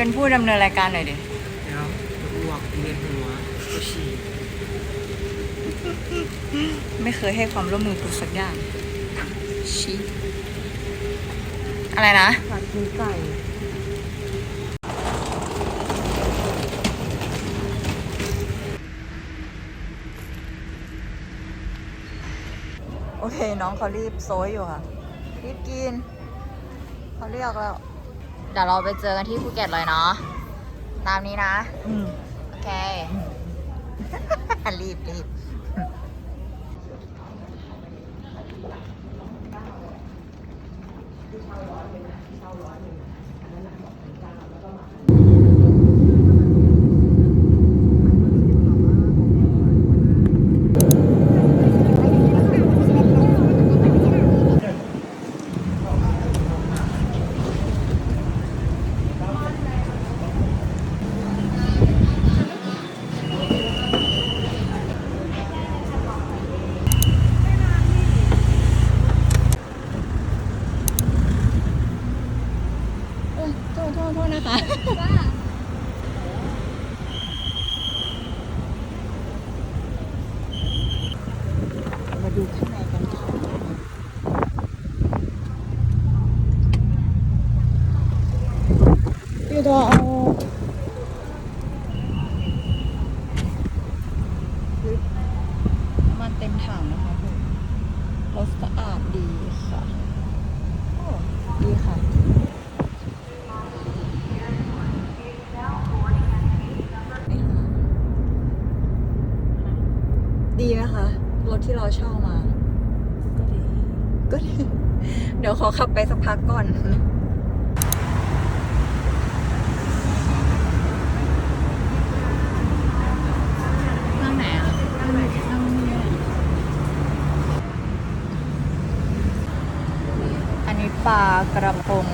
เป็นผู้ดำเนินรายการหน่อยดิเดี๋ยวจะอ้วกเวียนหัวจะฉี่ไม่เคยให้ความร่วมมือกูสักอย่างชีอะไรนะ ผัดกินไก่โอเค น้องเขารีบโซยอยู่ค่ะ รีบกิน เขาเรียกแล้วเดี๋ยวเราไปเจอกันที่ภูเก็ตเลยเนาะตามนี้นะอืมโอเค รีบรีบ โทษโทษโทษนะคะ มาดูข้างในกันค่ะพี่ตัวเอาน้ำมันเต็มถังนะคะคุณรถสะอาดดีค่ะโอ้ดีค่ะ ดีไหมคะ รถ ที่เราเช่ามาก็ดีก็ดี เดี๋ยวขอขับไปสักพักก่อนนั่งไหนอะนั่งไหนนั่งนี่อันนี้ปลากระพง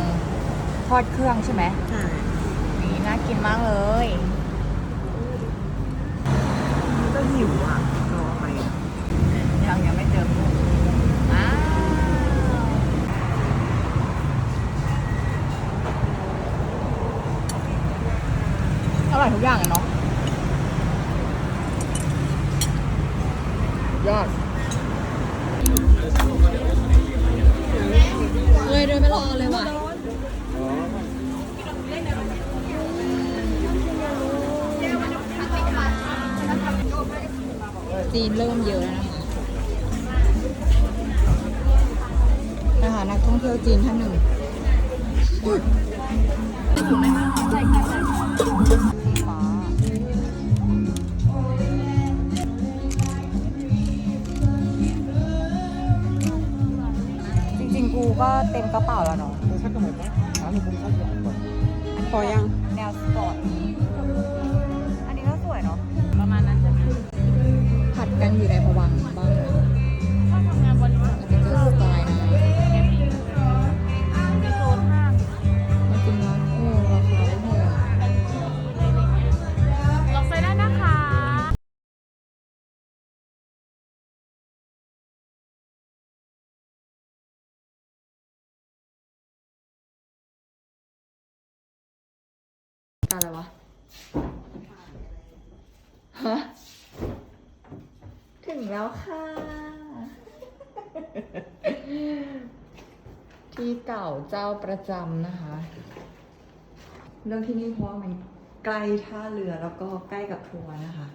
ทอดเครื่องใช่ไหมใช่นี่น่ากินมากเลยมันก็หิวอะรอไปอะ ยังยังไม่เจอกุ้งอ้าวอร่อยทุกอย่างเลยเนาะยอดเลยเดินไปรอเลยว่ะจีนเริ่มเยอะแล้วนะคะ นักท่องเที่ยวจีนท่านหนึ่งฟ้าจริงๆ กูก็เต็มกระเป๋าแล้วเนาะเราชักกระหม่อมนะถามคุณชักกระหม่อมก่อนพอยัง แนวสปอร์ต อันนี้ก็สวยเนาะ ประมาณนั้นใช่ไหมผัดกันอยู่ในผวังค์บ้าง อะไรวะ ฮะ ถึงแล้วค่ะ ที่เก่าเจ้าประจำนะคะ เรื่องที่นี่เพราะว่ามันใกล้ท่าเรือแล้วก็ใกล้กับทัวร์นะคะ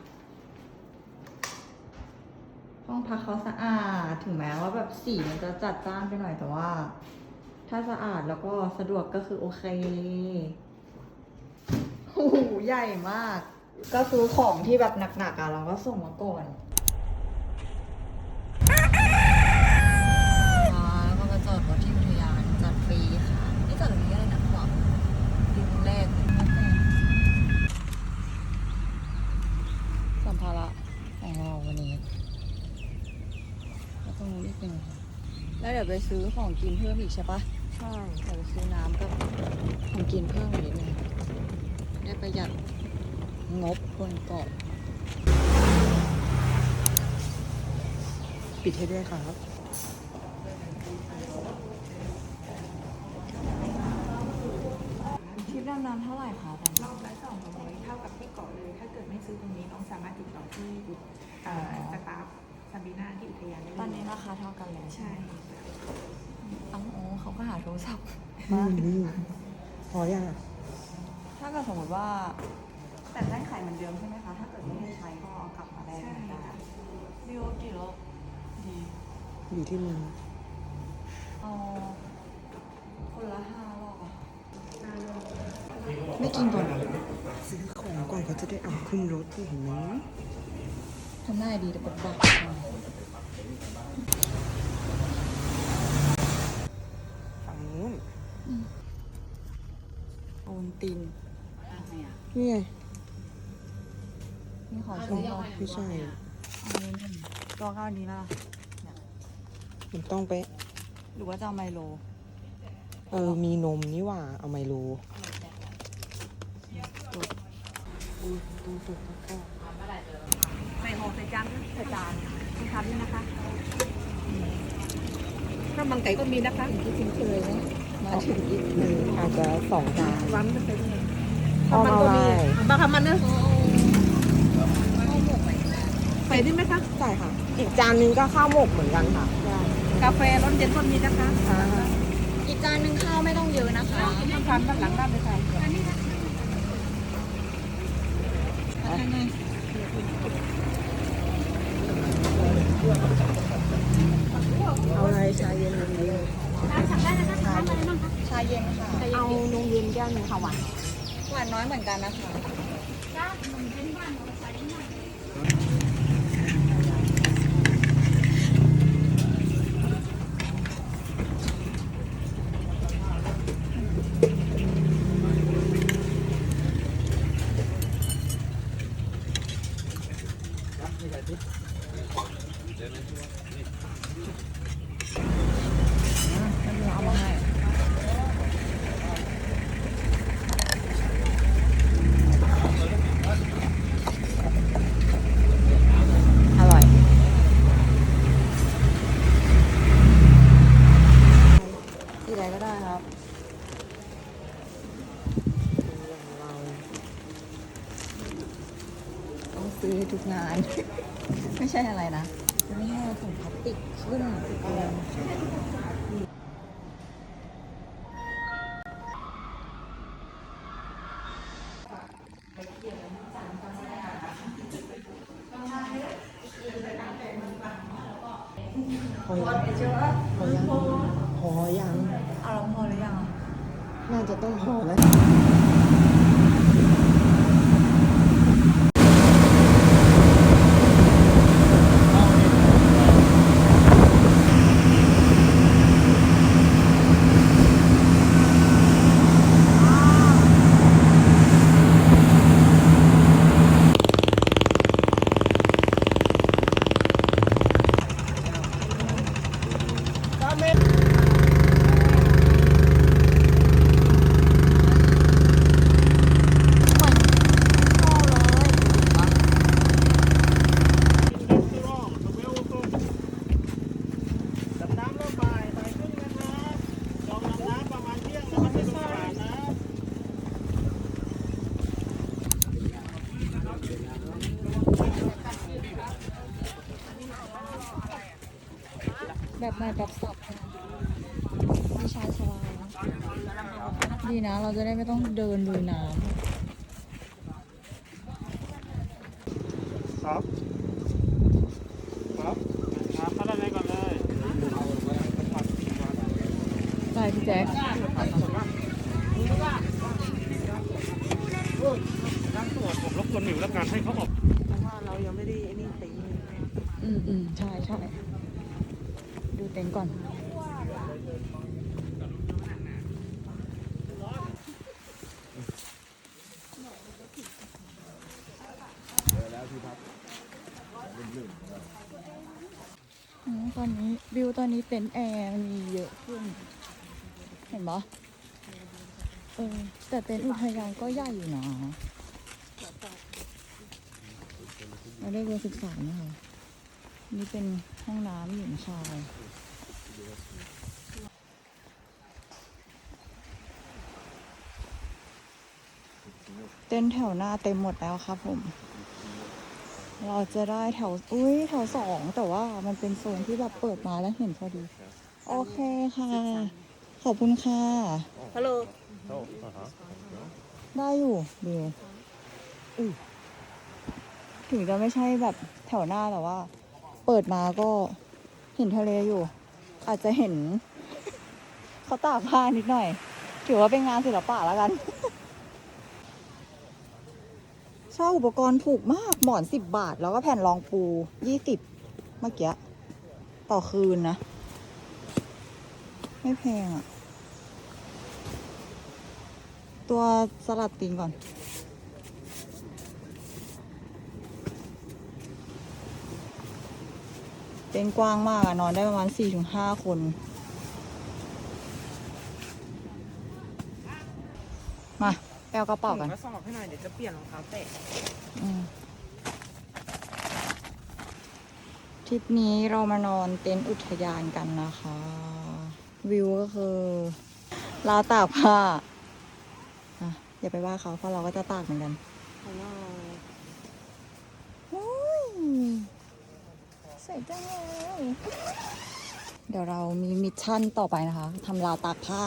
ห้องพักเขาสะอาด ถึงแม้ว่าแบบสีมันจะจัดจ้านไปหน่อยแต่ว่า ถ้าสะอาดแล้วก็สะดวกก็คือโอเค โอ้โหใหญ่มาก ก็ซื้อของที่แบบหนักๆอะเราก็ส่งมาก่อนอ่าแล้วก็มาจอดรถที่อุทยานจัดฟรีค่ะนี่จอดตรงนี้อะไรนะขวางดินแรกเลยสัมภาระของเราวันนี้แล้วตรงนู้นอีกหนึ่งค่ะแล้วเดี๋ยวไปซื้อของกินเพิ่มอีกใช่ปะใช่เดี๋ยวไปซื้อน้ำกับของกินเพิ่มอีกนิดนึง ได้ประหยัดงบบนเกาะปิดให้ด้วยครับทริปนั้นน้ำเท่าไหร่คะตอนรนี้อบละสองร้อยเท่ากับที่เกาะเลย ถ้าเกิดไม่ซื้อตรงนี้น้องสามารถติดต่อที่เอ่อสตาฟซาบีนาที่อุทยานได้เลยตอนนี้ราคาเท่ากันเลยใช่เอ้าโอ้เขาก็หาโทรศัพท์นี่นี่พอยังอะถ้า เกิดสมมติว่า แต่ได้ขายเหมือนเดิมใช่ไหมคะ ถ้าเกิดไม่ได้ใช้ก็เอากลับมาได้เหมือนกันวิวกี่รอบดีอยู่ที่มึงเอาคนละห้ารอบอะไม่กินก่อนซื้อของก่อนเขาจะได้เอาขึ้นรถที่เห็นไหมทำหน้าดีแต่กดบัตรฝั่งนู้นโอนติน นี่ไงนี่ขอซื้อรอบไม่ใช่อันนี้หนึ่งตัวเก้านี้ละเนี่ยมันต้องไป หรือว่าจะเอาไมโล เออ มีนมนี่หว่า เอาไมโลอุ้ยตู้ตุกก็ใส่ห่อใส่จานใส่จานคุณทำนี่นะคะข้าวมันไก่ก็มีนะคะที่คุ้นเคยไหมมาถึงอีกหนึ่งอาจจะสองจานหวานมันใส่ ด้วยเอาข้าวมันมาก็ไว้มีบาคามันเนอะใส่ได้ไหมคะใช่ค่ะ อีกจานนึงก็ข้าวหมกเหมือนกันค่ะ กาแฟร้อนเย็นก็มีนะคะอีกจานหนึ่งข้าวไม่ต้องเยอะนะคะน้ำทานด้านหลังได้เลยค่เอาอะไรชาเย็นหรือชาเย็นค่ะ เอานมเย็นแก้วหนึ่งค่ะหวาน หวานน้อยเหมือนกันนะคะ เอามาให้ อร่อย ที่ไหนก็ได้ครับ เรา ต้อง ซื้อทุกงาน ไม่ใช่อะไรนะจะไม่ให้เอาถุงพลาสติกขึ้นเองพอยังพอยังพอยังเอาเราพอหรือยังอะน่าจะต้องพอแล้ว ดำน้ำรอบบ่ายบ่ายครึ่งนะครับลองดำน้ำประมาณเที่ยงนะครับไม่ต้องผ่านนะ แบบใหม่แบบสับมิชายชลาดีนะ เราจะได้ไม่ต้องเดินดูน้ำรับครับครับเข้าด้านในก่อนเลยำไปพี่แจ๊ค นั่งตรวจผมรบกวนหมิวแล้วกันให้เขาออก เพราะว่าเรายังไม่ได้ไอ้นี่ตี อืมอืมใช่ใช่ดูเต็นท์ก่อน ตอนนี้วิวตอนนี้เต็นท์แอร์มีเยอะขึ้น เห็นปะเออ แต่เต็นท์อุทยานก็ใหญ่อยู่นะเราได้เบอร์สิบสามนะคะ นี่เป็นห้องน้ำหญิงชาย นท์แถวหน้าเต็มหมดแล้วครับผม เราจะได้แถว อุ้ยแถวสองแต่ว่ามันเป็นโซนที่แบบเปิดมาแล้วเห็นพอดี โอเคค่ะ ขอบคุณค่ะ ฮัลโหล ได้อยู่เดียวอุ๊ยถึงจะไม่ใช่แบบแถวหน้าแต่ว่า เปิดมาก็เห็นทะเลอยู่ อาจจะเห็น เขาตากผ้านิดหน่อย ถือว่าเป็นงานศิลปะแล้วกัน เช่าอุปกรณ์ถูกมากหมอนสิบบาท แล้วก็แผ่นรองปูยี่สิบเมื่อกี้ต่อคืนนะ ไม่แพงอะ่ะ ตัวสลัดติงก่อนเต็นกว้างมากอะนอนได้ประมาณสี่ถึงห้าคน มาแปลกระเป๋ากัน ถุงกระสอบให้หน่อยเดี๋ยวจะเปลี่ยนรองเท้าเตะอืมทริปนี้เรามานอนเต็นท์อุทยานกันนะคะ วิวก็คือราวตากผ้าอะอย่าไปว่าเขาเพราะเราก็จะตากเหมือนกันเพราะว่าโอ้ยสวยจังเลยเดี๋ยวเรามีมิชชั่นต่อไปนะคะทำราวตากผ้า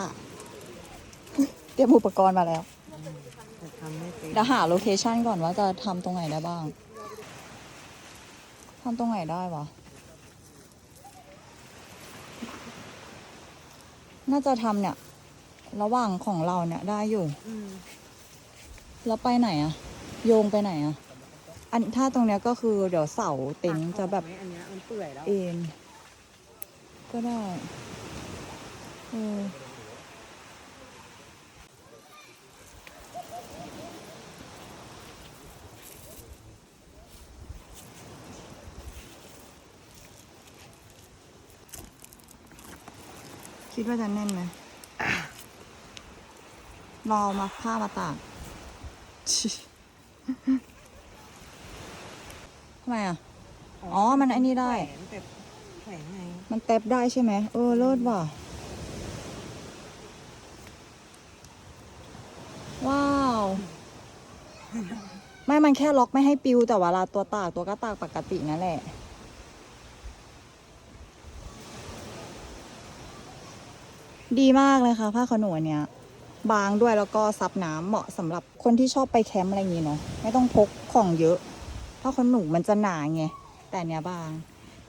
เตรียมอุปกรณ์มาแล้วจะ ทำไม่เป็นเดี๋ยวหาโลเคชันก่อนว่าจะทำตรงไหนได้บ้างทำตรงไหนได้วะ น่าจะทำเนี่ย ระหว่างของเราเนี่ยได้อยู่ อืมแล้วไปไหนอะโยงไปไหนอะอันถ้าตรงเนี้ยก็คือเดี๋ยวเสาเต็นท์จะแบบตัดออกไหมอันเนี้ยมันเปื่อยแล้ว เอ็นก็ได้เออ คิดว่าจะแน่นไหมรอมาผ้ามาตากทำไมอะ อ๋อ มันไอ้นี่ได้ มันเต็บได้ใช่ไหม เออ เลิศว่ะ ว้าว ไม่ มันแค่ล็อกไม่ให้ปิวแต่เวลาตัวตากตัวก็ตากปกตินั่นแหละ ดีมากเลยค่ะ ผ้าขนหนูอันเนี้ย บางด้วยแล้วก็ซับน้ำเหมาะสำหรับคนที่ชอบไปแคมป์อะไรอย่างงี้เนาะไม่ต้องพกของเยอะ ผ้าขนหนูมันจะหนาไงแต่อันเนี้ยบาง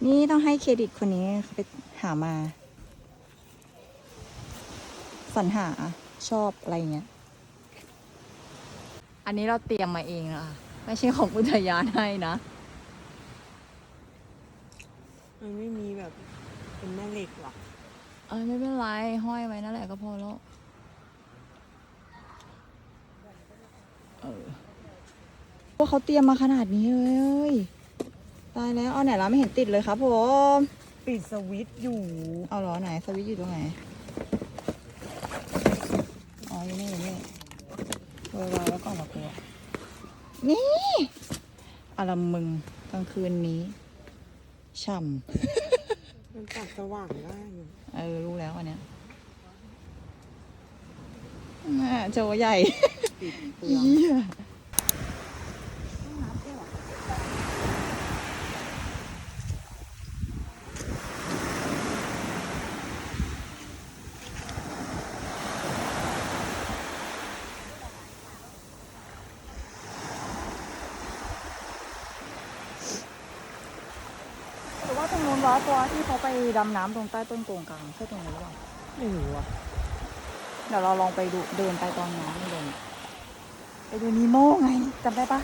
นี่ต้องให้เครดิตคนนี้เขาไปหามาสรรหาชอบอะไรเงี้ย อันนี้เราเตรียมมาเองนะคะไม่ใช่ของอุทยานให้นะ มันไม่มีแบบเป็นแม่เหล็กหรอกเออไม่เป็นไร ห้อยไว้นั่นแหละก็พอแล้ว เออว่าเขาเตรียมมาขนาดนี้เลยตายแล้ว เอาไหนแล้วไม่เห็นติดเลยครับผมปิดสวิตช์อยู่ เอาเหรอไหนสวิตช์อยู่ตรงไหน อ๋ออยู่นี่อยู่นี่วางไว้ก่อนนะกูอะนี่อะไรมึงกลางคืนนี้ ช่ มันตัดสว่างได้อยู่ำเออ รู้แล้วอันเนี้ยแม่โจใหญ่ ติดเปลือง เหี้ยหรือว่าตรงนู้นวะตัวที่เขาไป ดำน้ำตรงใต้ต้นโกงกลางใช่ตรงนี้นหรือเปล่าไม่รู้อะเดี๋ยวเราลองไปดูเดินไปตอนน้ำนี่เลยไปดูนีโม่ไงจำได้ปะ